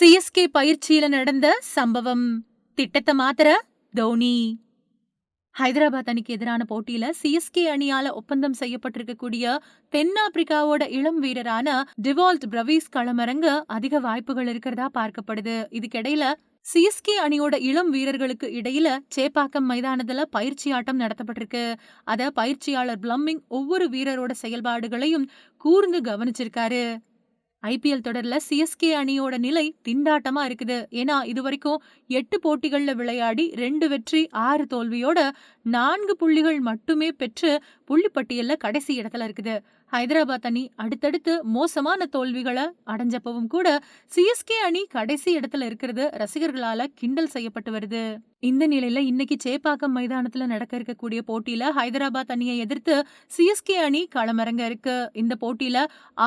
CSK பயிற்சியில நடந்த சம்பவம். திட்டத்தை மாத்திர தோனி. ஹைதராபாத் அணிக்கு எதிரான போட்டியில சிஎஸ்கே அணியால ஒப்பந்தம் செய்யப்பட்டிருக்கக்கூடிய தென்னாப்பிரிக்காவோட இளம் வீரரான டிவால்ட் பிரவீஸ் களமிறங்க அதிக வாய்ப்புகள் இருக்கிறதா பார்க்கப்படுது. இதுக்கிடையில சிஎஸ்கே அணியோட இளம் வீரர்களுக்கு இடையில சேப்பாக்கம் மைதானத்துல பயிற்சி ஆட்டம் நடத்தப்பட்டிருக்கு. அத பயிற்சியாளர் பிளம்மிங் ஒவ்வொரு வீரரோட செயல்பாடுகளையும் கூர்ந்து கவனிச்சிருக்காரு. ஐபிஎல் தொடர்ல சிஎஸ்கே அணியோட நிலை திண்டாட்டமா இருக்குது. ஏன்னா இது வரைக்கும் எட்டு போட்டிகள்ல விளையாடி ரெண்டு வெற்றி ஆறு தோல்வியோட நான்கு புள்ளிகள் மட்டுமே பெற்று புள்ளிப்பட்டியல்ல கடைசி இடத்துல இருக்குது. ஹைதராபாத் அணி அடுத்தடுத்து மோசமான தோல்விகளை அடைஞ்சப்பவும் கூட சிஎஸ்கே அணி கடைசி இடத்துல இருக்கிறது ரசிகர்களால கிண்டல் செய்யப்பட்டு வருது. இந்த நிலையில இன்னைக்கு சேப்பாக்கம் மைதானத்துல நடக்க இருக்கக்கூடிய போட்டியில ஹைதராபாத் அணியை எதிர்த்து சிஎஸ்கே அணி களமிறங்க இருக்கு. இந்த போட்டியில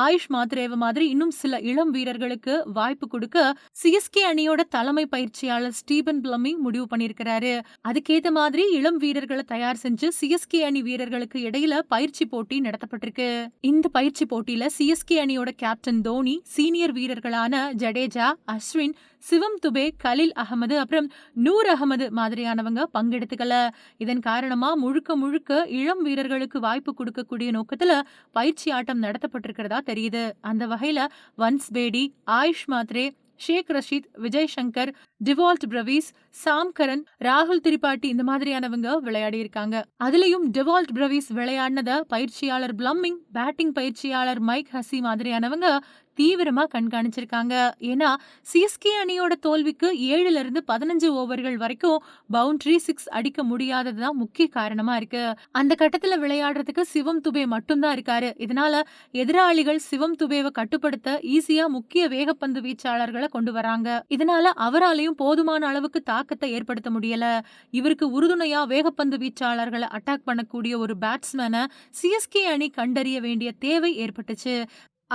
ஆயுஷ் மாத்ரேவ மாதிரி இன்னும் சில இளம் வீரர்களுக்கு வாய்ப்பு கொடுக்க சிஎஸ்கே அணியோட தலைமை பயிற்சியாளர் ஸ்டீபன் பிளமிங் முடிவு பண்ணிருக்கிறாரு அதுக்கேத்த மாதிரி இளம் வீரர்களை தயார் செஞ்சு சிஎஸ்கே அணி வீரர்களுக்கு இடையில பயிற்சி போட்டி நடத்தப்பட்டிருக்கு. இந்த பயிற்சி போட்டியில சிஎஸ்கே அணியோட கேப்டன் தோனி சீனியர் வீரர்களான ஜடேஜா அஸ்வின் சிவம் துபே கலில் அகமது அப்புறம் நூர் அகமது மாதிரியானவங்க பங்கெடுத்துக்கல. இதன் காரணமா முழுக்க முழுக்க இளம் வீரர்களுக்கு வாய்ப்பு கொடுக்கக்கூடிய நோக்கத்துல பயிற்சி ஆட்டம் நடத்தப்பட்டிருக்கிறதா தெரியுது. அந்த வகையில Vansh Bedi Ayush Mhatre Shaik Rasheed Vijay Shankar Dewald Brevis Sam Curran ராகுல் திரிபாட்டி இந்த மாதிரியானவங்க விளையாடி இருக்காங்க. அதுலயும் டிவால்ட் பிரவீஸ் விளையாடினத பயிற்சியாளர் பிளம்மிங் பேட்டிங் பயிற்சியாளர் மைக் ஹசி மாதிரியானவங்க தீவிரமா கண்காணிச்சிருக்காங்க. ஏன்னா சிஎஸ்கே அணியோட தோல்விக்கு ஏழுல இருந்து பதினஞ்சு ஓவர்கள் வரைக்கும் பவுண்டரி சிக்ஸ் அடிக்க முடியாததுதான் முக்கிய காரணமா இருக்கு. அந்த கட்டத்துல விளையாடுறதுக்கு சிவம் துபே மட்டும்தான் இருக்காரு. இதனால எதிராளிகள் சிவம் துபேவை கட்டுப்படுத்த ஈஸியா முக்கிய வேகப்பந்து வீச்சாளர்களை கொண்டு வராங்க. இதனால அவராலையும் போதுமான அளவுக்கு தாக்கத்தை ஏற்படுத்த முடியல. இவருக்கு உறுதுணையா வேகப்பந்து வீச்சாளர்களை அட்டாக் பண்ணக்கூடிய ஒரு பேட்ஸ்மேனை சிஎஸ்கே அணி கண்டறிய வேண்டிய தேவை ஏற்பட்டுச்சு.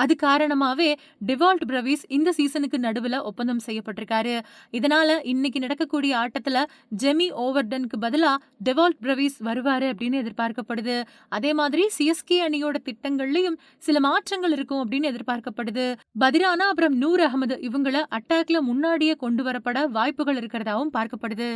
அது காரணமாவே டிவால்ட் பிரவீஸ் இந்த சீசனுக்கு நடுவுல ஒப்பந்தம் செய்யப்பட்டிருக்காரு. இதனால இன்னைக்கு நடக்கக்கூடிய ஆட்டத்துல ஜெமி ஓவர்டனுக்கு பதிலா டிவால்ட் பிரவீஸ் வருவாரு அப்படின்னு எதிர்பார்க்கப்படுது. அதே மாதிரி சிஎஸ்கே அணியோட திட்டங்கள்லயும் சில மாற்றங்கள் இருக்கும் அப்படின்னு எதிர்பார்க்கப்படுது. பதிரானா அப்புறம் நூர் அகமது இவங்கள அட்டாக்ல முன்னாடியே கொண்டு வரப்பட வாய்ப்புகள் இருக்கிறதாவும் பார்க்கப்படுது.